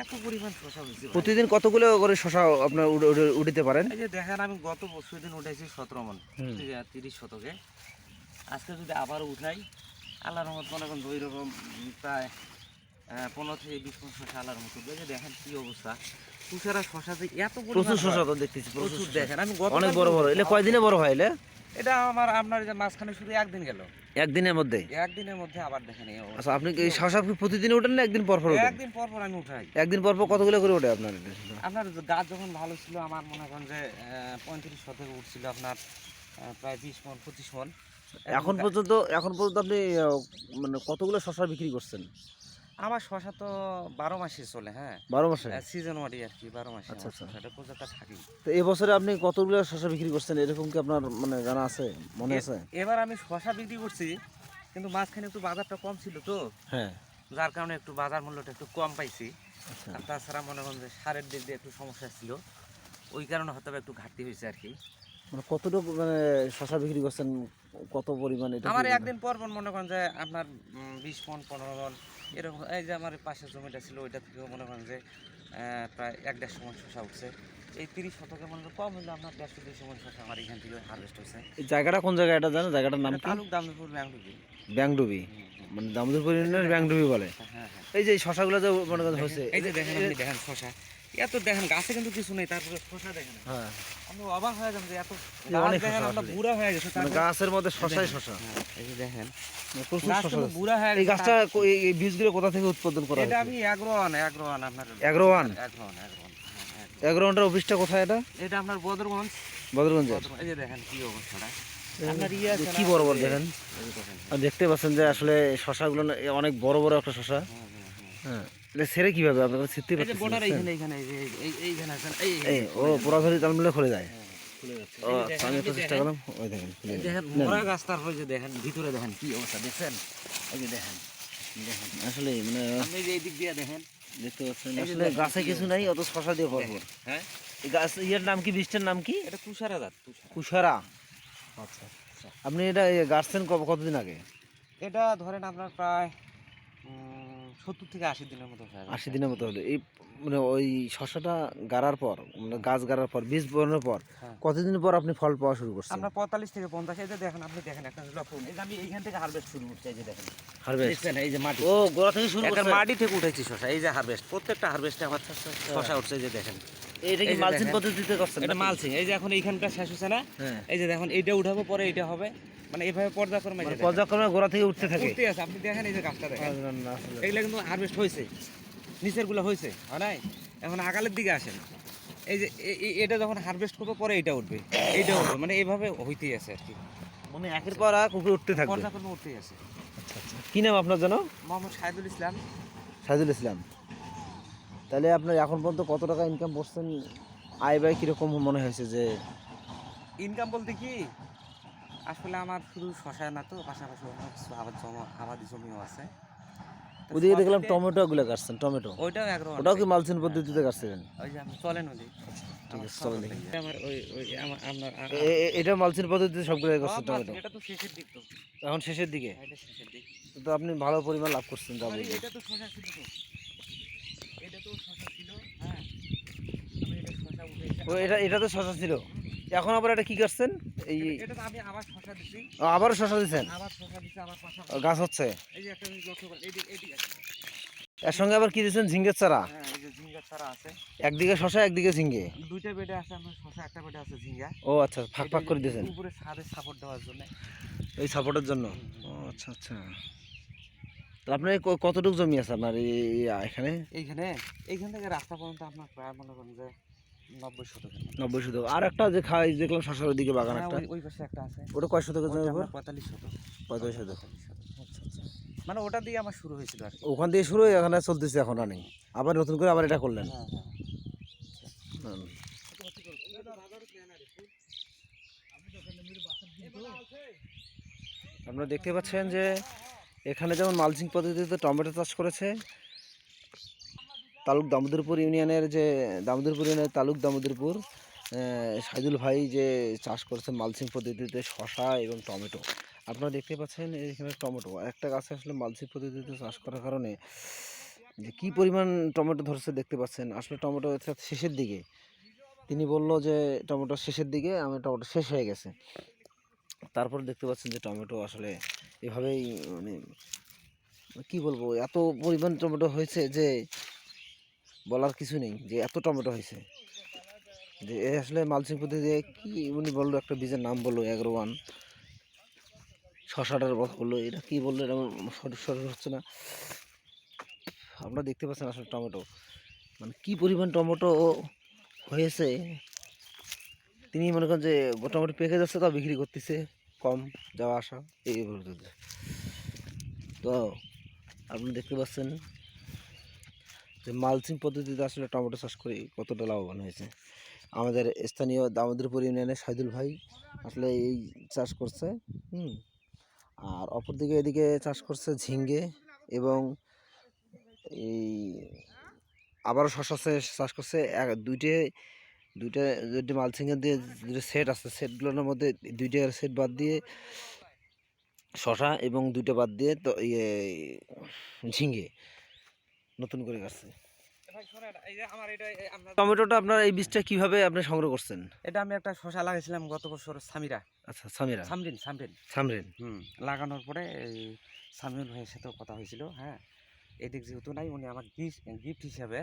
এত পরিমাণ শশা হয়েছে প্রতিদিন কতগুলো করে শশা আপনার উঠিতে পারেন? এই যে দেখেন আমি গত বছর দিন উঠেছি সতেরো মন। তিরিশ শতকে। আজকে যদি আবার উঠাই আল্লাহর রহমত মনে করেন ওই রকম প্রায় পনেরো থেকে বিশ মন শশা আল্লাহর রহমত উঠবে। যে দেখেন কি অবস্থা। তুষারা শশা যে এত প্রচুর শশা তো দেখতেছি প্রচুর দেখেন আমি অনেক বড় বড়। এলে কয়দিনে বড় হয় এলে এটা আমার আপনার যে মাঝখানে শুধু একদিন গেল। একদিনের মধ্যে? একদিনের মধ্যে আবার দেখেন আচ্ছা আপনি কি এই শশা প্রতিদিন ওঠেন না একদিন পর পর একদিন পর পর আমি উঠাই। একদিন পর পর কতগুলো করে ওঠে আপনার? আপনার গাছ যখন ভালো ছিল আমার মনে করেন যে পঁয়ত্রিশ শতক উঠছিল আপনার প্রায় বিশ মন পঁচিশ মন। এখন পর্যন্ত এখন পর্যন্ত আপনি মানে কতগুলো শশা বিক্রি করছেন? আমার শশা তো বারো মাসে চলে হ্যাঁ। বারো মাসে? সিজন ওয়ারি আর কি বারো মাসে আচ্ছা, আচ্ছা। এটা প্রজাটা থাকি তো এই বছরে আপনি কতগুলো শশা বিক্রি করছেন? এরকম কি আপনার মানে জানা আছে? মনে আছে? এবার আমি শশা বিক্রি করছি কিন্তু মাঝখানে একটু বাজারটা কম ছিল তো। হ্যাঁ। যার কারণে একটু বাজার মূল্যটা একটু কম পাইছি। আচ্ছা। আর তাছাড়া মনে করেন যে সারের দিক দিয়ে একটু সমস্যা ছিল। ওই কারণে হয়তো একটু ঘাটতি হয়েছে আর কি। মানে কতটুকু মানে শশা বিক্রি করছেন? কত পরিমাণে আমার একদিন পর পর মনে করেন যে আপনার বিশ মন পনেরো মন এরকম এই যে আমার পাশের জমিটা ছিল ওইটা থেকেও মনে করেন যে প্রায় এক দেড়শো মন শশা উঠছে। এই তিরিশ শতকে মনে করেন কম হলে আপনার দেড়শো দুইশো মন শশা আমার এখান থেকে হারভেস্ট হচ্ছে। এই জায়গাটা কোন জায়গা এটা জানো জায়গাটার নাম তালুক দামদুপুর ব্যাংডুবি ব্যাংডুবি মানে দামদুপুর ইউনিয়নের ব্যাংডুবি বলে। হ্যাঁ হ্যাঁ এই যে শশাগুলো যে মনে করেন হয়েছে এই যে দেখেন আপনি দেখেন শশা এত দেখেন গাছে কিন্তু কিছু নেই তারপরে শশা দেখেন। হ্যাঁ। আমি অবাক হয়ে যান যে এত গাছ দেখেন আমরা বুড়া হয়ে গেছে মানে গাছের মধ্যে শশাই শশা। হ্যাঁ, এই যে দেখেন। মানে প্রচুর শশা বুড়া হয়ে এই গাছটা কো- এই এই বীজগুলো কোথা থেকে উৎপাদন করা এটা আমি অ্যাগ্রোয়ান অ্যাগ্রোয়ান আপনার। অ্যাগ্রোওয়ান অ্যাগ্রোয়ান অ্যাগ্রোয়ান হ্যাঁ, অ্যাগ্রোয়ান। এগারোটার অফিসটা কোথায় এটা? এটা আপনার বদরগঞ্জ। বদরগঞ্জ। এই যে দেখেন কি অবস্থাটা। ইয়ে কি বড় বড় দেখেন? দেখতে পাচ্ছেন যে আসলে শশাগুলো অনেক বড় বড় একটা শশা। হুম, হুম। হ্যাঁ। এটা সেরে কীভাবে? আপনারা ছিটতে পারছেন বর্ডার এইখানে এইখানে এই এইখানে আছে না, এই ও খুলে যায়। হ্যাঁ, খুলে যাচ্ছে। ও আচ্ছা, আমি যে চেষ্টা করলাম ওই দেখেন। দেখেন। মরা গাছ তারপর যে দেখেন ভিতরে দেখেন কি অবস্থা দেখছেন? এই যে দেখেন দেখেন। আসলে মানে আপনি যে এই দিক দিয়ে দেখেন দেখতে পাচ্ছেন আসলে গাছে কিছু নাই অত শশা দিয়ে ভরপুর। হ্যাঁ? এই গাছ ইয়ের নাম কি বীজটার নাম কি? এটা জাত কুশারা আচ্ছা আপনি এটা গাছছেন কতদিন আগে? এটা ধরেন আপনার প্রায় সত্তর থেকে আশি দিনের মতো আশি দিনের মতো হলো। এই মানে ওই শশাটা গাড়ার পর মানে গাছ গাড়ার পর বীজ বলানোর পর হ্যাঁ। কতদিন পর আপনি ফল পাওয়া শুরু করছেন? আমরা পঁয়তাল্লিশ থেকে পঞ্চাশ এই যে দেখেন আপনি দেখেন একটা ফুল এই যে আমি এইখান থেকে হারভেস্ট শুরু করছি এই যে দেখেন। হারভেস্ট এই যে মাটি। ও গোড়া থেকে শুরু মাটি থেকে উঠেছি শশা এই যে হারভেস্ট প্রত্যেকটা হারভেস্টে আমার শশা উঠছে এই যে দেখেন। এটা কি মালচিং পদ্ধতিতে করছেন এটা মালচিং এই যে এখন এইখানটা শেষ হচ্ছে না? হ্যাঁ। এই যে দেখুন এইটা উঠাবো পরে এইটা হবে। মানে পর্যায়ক্রমে মানে পর্যায়ক্রমে গোড়া থেকে উঠতে থাকে। উঠতে আছে আপনি দেখেন এই যে গাছটা দেখেন। এগুলো কিন্তু হারভেস্ট হয়েছে নিচেরগুলো হয়েছে হয় এখন আগালের দিকে আসেন। এই যে এটা যখন হারভেস্ট করব পরে এইটা উঠবে। এইটা উঠবে মানে এইভাবে হইতেই আছে আর কি। মানে একের পর এক উপরে উঠতে থাকবে। পর্যায়ক্রমে উঠতেই আছে। আচ্ছা আচ্ছা। কি নাম আপনার জানো মোহাম্মদ শাহিদুল ইসলাম। সাইদুল ইসলাম। তাহলে আপনার এখন পর্যন্ত কত টাকা ইনকাম করছেন? আয় ব্যয় কীরকম মনে হয়েছে যে? ইনকাম বলতে কি? আসলে আমার শুধু শশা না তো পাশাপাশি অন্য কিছু আবাদ জমা আবাদি জমিও আছে। ওদিকে দেখলাম টমেটো গুলো কাটছেন টমেটো। ওইটাও এগ্রো ওটাও কি মালচিং পদ্ধতিতে কাটছিলেন? ওই যে আমি চলেন ওদি ঠিক আছে চলেন দেখি। আমার ওই আমার এটা মালচিং পদ্ধতিতে সবগুলো করছেন টমেটো? এটা তো শেষের দিক তো। এখন শেষের দিকে? এটা শেষের দিক। তো আপনি ভালো পরিমাণ লাভ করছেন। এটা তো শশা ছিল তো এটা তো শশা ছিল হ্যাঁ আমি এটা শশা উঠেছে ও এটা এটা তো শশা ছিল। এখন আবার এটা কি করছেন? এই এটা তো আমি আবার শশা দিছি। ও, আবারও শশা দিচ্ছেন আবার শশা দিছি আবার পাশা গাছ হচ্ছে? এই যে একটা লক্ষ্য করেন এইদিক আছে। এর সঙ্গে আবার কি দিচ্ছেন ঝিঙ্গের চারা? হ্যাঁ এই যে ঝিঙ্গা চারা আছে। একদিকে শশা একদিকে ঝিঙ্গে? দুইটা বেডে আছে আমার শশা একটা বেডে আছে ঝিঙ্গা। ও আচ্ছা ফাঁক ফাঁক করে দিয়েছেন। উপরে ছাদে সাপোর্ট দেওয়ার জন্য। এই সাপোর্টের জন্য? ও আচ্ছা আচ্ছা। আপনার কতটুকু জমি আছে আপনার এই এই এখানে? এইখানে এইখান থেকে রাস্তা পর্যন্ত আপনার প্রায় মনে করেন যে নব্বই শতক নব্বই শতক। আর একটা যে খাই দেখলাম শশার ওদিকে বাগান হ্যাঁ, একটা। ওই- পাশে একটা আছে। ওটা কয় শতকের জমি পঁয়তাল্লিশ শতক। পঁয়তাল্লিশ শতক। আচ্ছা আচ্ছা। মানে ওটা দিয়ে আমার শুরু হয়েছিল আর ওখান দিয়ে শুরু হয়ে এখানে চলতেছে এখন রানিং আবার নতুন করে আবার এটা করলেন। হ্যাঁ হ্যাঁ। আপনারা দেখতে পাচ্ছেন যে এখানে যেমন মালচিং পদ্ধতিতে টমেটো চাষ করেছে তালুক দামোদরপুর ইউনিয়নের যে, দামোদরপুর ইউনিয়নের তালুক দামোদরপুর সাইদুল ভাই যে চাষ করেছে মালচিং পদ্ধতিতে শশা এবং টমেটো। আপনারা দেখতে পাচ্ছেন এখানে টমেটো। একটা গাছে আসলে মালচিং পদ্ধতিতে চাষ করার কারণে যে কি পরিমাণ টমেটো ধরছে দেখতে পাচ্ছেন। আসলে টমেটো শেষের দিকে। তিনি বলল যে, টমেটো শেষের দিকে, আমি টমেটো শেষ হয়ে গেছে। তারপর দেখতে পাচ্ছেন যে, টমেটো আসলে এভাবেই মানে কি বলব, এত পরিমাণ টমেটো হয়েছে যে বলার কিছু নেই যে এত টমেটো হয়েছে। যে আসলে মালচিং পদ্ধতিতে কি উনি বলল একটা বীজের নাম বলল এগারো ওয়ান শশাটার কথা বলল, এটা কী বলল, এটা সঠিক সঠিক হচ্ছে না। আপনারা দেখতে পাচ্ছেন আসলে টমেটো। মানে কি পরিমাণ টমেটো হয়েছে, তিনি মনে করেন যে টমেটো পেকে যাচ্ছে তাও বিক্রি করতেছে, কম যাওয়া আসা, এই তো আপনি দেখতে পাচ্ছেন যে মালচিং পদ্ধতিতে আসলে টমেটো চাষ করে, কতটা লাভবান হয়েছে। আমাদের স্থানীয় দামোদরপুর ইউনিয়নের সাইদুল ভাই আসলে এই চাষ করছে, হুম। আর অপরদিকে এদিকে চাষ করছে ঝিঙ্গে এবং এই আবারও শশা চাষ করছে। এক, দুইটে, দুইটা দুইটা মালচিংয়ের দিয়ে দুটো সেট আছে, সেটগুলোর মধ্যে দুইটা সেট বাদ দিয়ে শশা এবং দুইটা বাদ দিয়ে তো ইয়ে ঝিঙ্গে। নতুন করে গাছে ভাই শোনেন এই যে আমার এটা টমেটোটা আপনার এই বীজটা কীভাবে আপনি সংগ্রহ করছেন? এটা আমি একটা শশা লাগাইছিলাম গত বছর সামিরা। আচ্ছা সামিরা। সামরিন সামরিন। সামরেন। হুম লাগানোর পরে এই সামিউল ভাইয়ের সাথেও কথা হয়েছিল হ্যাঁ। এদিক যেহেতু নাই উনি আমার গিফট হিসাবে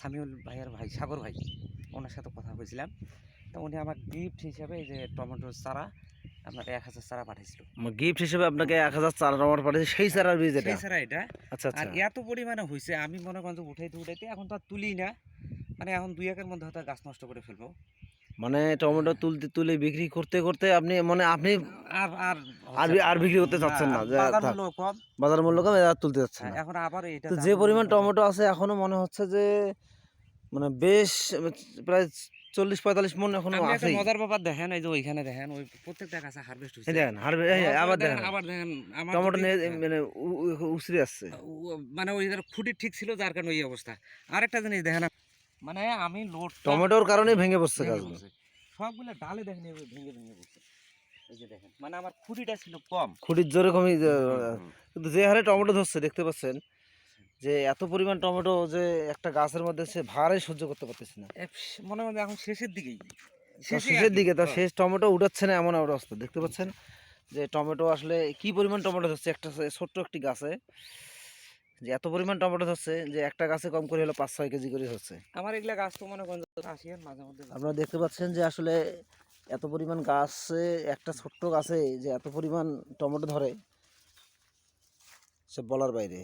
সামিউল ভাইয়ের ভাই সাগর ভাই ওনার সাথে কথা হয়েছিলাম। তো উনি আমার গিফট হিসাবে এই যে টমেটোর চারা আপনার এক হাজার চারা পাঠিয়েছিল গিফট হিসেবে আপনাকে এক হাজার চারা পাঠিয়েছে সেই চারার বীজ এটা। সেই চারা এটা। আচ্ছা আর আচ্ছা এত পরিমাণে হয়েছে আমি মনে করেন যে উঠাইতে উঠাইতে এখন তো আর তুলি না। মানে এখন দুই একের মধ্যে হয়তো গাছ নষ্ট করে ফেলব। মানে টমেটো তুলতে তুলে বিক্রি করতে করতে আপনি মানে আপনি আর আর আর বিক্রি করতে চাচ্ছেন না, বাজার মূল্য কম আর তুলতে যাচ্ছেন হ্যাঁ, এখন আবার এটা যে পরিমাণ টমেটো আছে এখনও মনে হচ্ছে যে মানে বেশ প্রায় চল্লিশ পঁয়তাল্লিশ মন এখনও আছে মজার ব্যাপার দেখেন এই যে ওইখানে দেখেন ওই প্রত্যেকটা গাছে হারভেস্ট হয়েছে দেখেন আবার আবার দেখেন, দেখেন আবার দেখেন টমেটো যদি- নিয়ে মানে উছড়ে আসছে। মানে ওই খুঁটি ঠিক ছিল যার কারণে ওই অবস্থা। আরেকটা জিনিস দেখেন আপ- মানে আমি লোড টমেটোর কারণে ভেঙে পড়ছে গাছ সবগুলো ডালে দেখেন ভেঙে ভেঙে পড়ছে। এই যে দেখেন মানে আমার খুঁটিটা ছিল কম। খুঁটির জোরে কমই কিন্তু যে হারে টমেটো ধরছে দেখতে পাচ্ছেন যে এত পরিমাণ টমেটো যে একটা গাছের মধ্যে সে ভারে সহ্য করতে পারতেছে না। মনে মনে এখন শেষের দিকেই। শেষের দিকে তো। শেষ টমেটো উঠাচ্ছে না এমন অবস্থা। দেখতে পাচ্ছেন যে টমেটো আসলে কি পরিমাণ টমেটো ধরছে একটা ছোট্ট একটি গাছে। যে এত পরিমাণ টমেটো ধরছে যে একটা গাছে কম করে হলো পাঁচ ছয় কেজি করে ধরছে। আমার এগুলা গাছ তো মনে করেন মাঝে মধ্যে আপনারা দেখতে পাচ্ছেন যে আসলে এত পরিমাণ গাছে একটা ছোট্ট গাছে যে এত পরিমাণ টমেটো ধরে সে বলার বাইরে।